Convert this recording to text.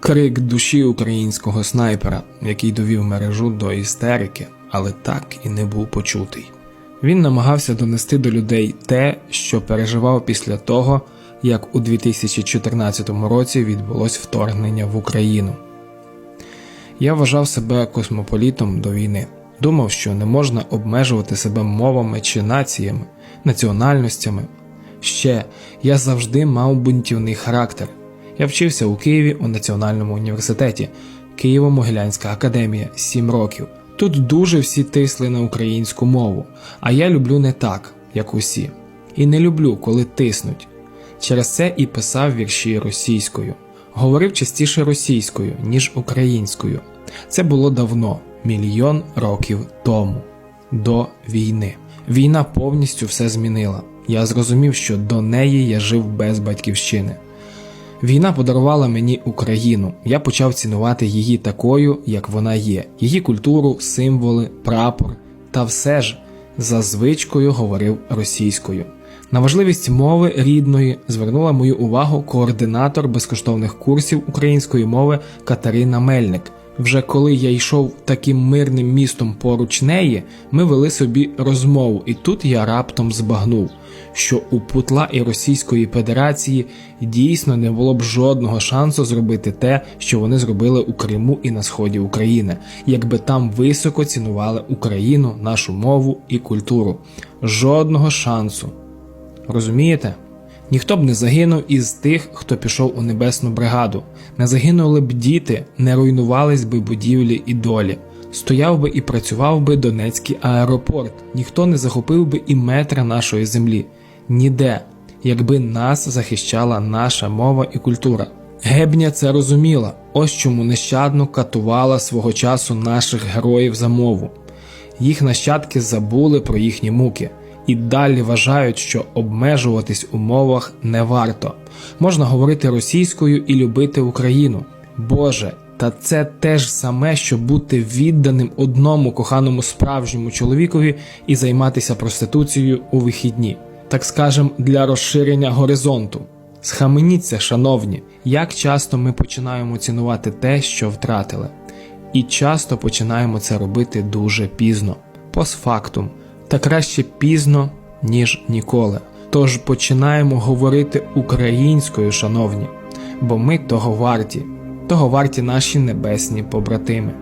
Крик душі українського снайпера, який довів мережу до істерики, але так і не був почутий. Він намагався донести до людей те, що переживав після того, як у 2014 році відбулось вторгнення в Україну. Я вважав себе космополітом до війни. Думав, що не можна обмежувати себе мовами чи націями, національностями. Ще я завжди мав бунтівний характер. Я вчився у Києві у Національному університеті, Києво-Могилянська академія 7 років. Тут дуже всі тисли на українську мову, а я люблю не так, як усі. І не люблю, коли тиснуть. Через це і писав вірші російською. Говорив частіше російською, ніж українською. Це було давно, мільйон років тому, до війни. Війна повністю все змінила. Я зрозумів, що до неї я жив без батьківщини. Війна подарувала мені Україну. Я почав цінувати її такою, як вона є, її культуру, символи, прапор та все ж за звичкою говорив російською. На важливість мови рідної звернула мою увагу координатор безкоштовних курсів української мови Катерина Мельник. Вже коли я йшов таким мирним містом поруч неї, ми вели собі розмову, і тут я раптом збагнув, що у Путла і Російської Федерації дійсно не було б жодного шансу зробити те, що вони зробили у Криму і на сході України, якби там високо цінували Україну, нашу мову і культуру. Жодного шансу. Розумієте? Ніхто б не загинув із тих, хто пішов у небесну бригаду. Не загинули б діти, не руйнувались би будівлі і долі. Стояв би і працював би Донецький аеропорт. Ніхто не захопив би і метра нашої землі. Ніде, якби нас захищала наша мова і культура. Гебня це розуміла, ось чому нещадно катувала свого часу наших героїв за мову. Їх нащадки забули про їхні муки і далі вважають, що обмежуватись у мовах не варто. Можна говорити російською і любити Україну. Боже, та це те ж саме, що бути відданим одному коханому справжньому чоловікові і займатися проституцією у вихідні, так скажем, для розширення горизонту. Схаменіться, шановні, як часто ми починаємо цінувати те, що втратили, і часто починаємо це робити дуже пізно, постфактум, та краще пізно, ніж ніколи. Тож починаємо говорити українською, шановні, бо ми того варті, того варті наші небесні побратими.